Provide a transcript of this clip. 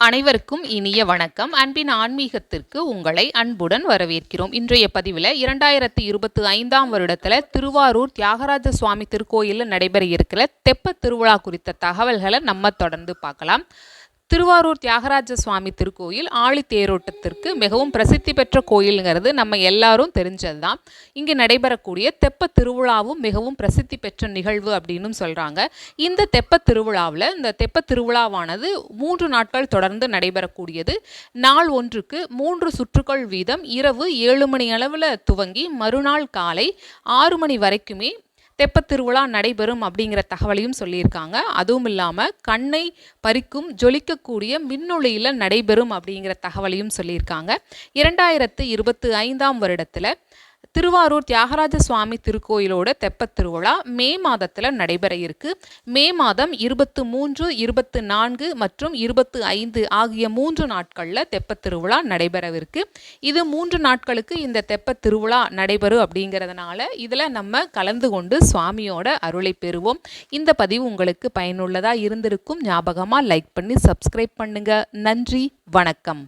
அனைவருக்கும் இனிய வணக்கம். அன்பின் ஆன்மீகத்திற்கு உங்களை அன்புடன் வரவேற்கிறோம். இன்றைய பதிவில் இரண்டாயிரத்தி இருபத்தி ஐந்தாம் வருடத்தில் திருவாரூர் தியாகராஜ சுவாமி திருக்கோயிலில் நடைபெற இருக்கிற தெப்ப திருவிழா குறித்த தகவல்களை நம்ம தொடர்ந்து பார்க்கலாம். திருவாரூர் தியாகராஜ சுவாமி திருக்கோயில் ஆழி தேரோட்டத்திற்கு மிகவும் பிரசித்தி பெற்ற கோயிலுங்கிறது நம்ம எல்லாரும் தெரிஞ்சது தான் இங்கே நடைபெறக்கூடிய தெப்ப திருவிழாவும் மிகவும் பிரசித்தி பெற்ற நிகழ்வு அப்படின்னு சொல்கிறாங்க இந்த தெப்ப திருவிழாவில் இந்த தெப்ப திருவிழாவானது மூன்று நாட்கள் தொடர்ந்து நடைபெறக்கூடியது. நாள் ஒன்றுக்கு மூன்று சுற்றுக்கள் வீதம் இரவு ஏழு மணி அளவில் துவங்கி மறுநாள் காலை ஆறு மணி வரைக்குமே தெப்பத்திருவிழா நடைபெறும் அப்படிங்கிற தகவலையும் சொல்லியிருக்காங்க. அதுவும் இல்லாமல் கண்ணை பறிக்கும் ஜொலிக்கக்கூடிய மின்னொளியில் நடைபெறும் அப்படிங்கிற தகவலையும் சொல்லியிருக்காங்க. இரண்டாயிரத்து இருபத்து ஐந்தாம் வருடத்தில் திருவாரூர் தியாகராஜ சுவாமி திருக்கோயிலோட தெப்பத் திருவிழா மே மாதத்தில் நடைபெற இருக்கு. மே மாதம் இருபத்து மூன்று இருபத்து நான்கு மற்றும் இருபத்து ஐந்து ஆகிய மூன்று நாட்களில் தெப்பத் திருவிழா நடைபெறவிருக்கு இது மூன்று நாட்களுக்கு இந்த தெப்பத் திருவிழா நடைபெறும் அப்படிங்கிறதுனால இதில் நம்ம கலந்து கொண்டு சுவாமியோட அருளை பெறுவோம். இந்த பதிவு உங்களுக்கு பயனுள்ளதாக இருந்திருக்கும். ஞாபகமாக லைக் பண்ணி சப்ஸ்கிரைப் பண்ணுங்க. நன்றி வணக்கம்.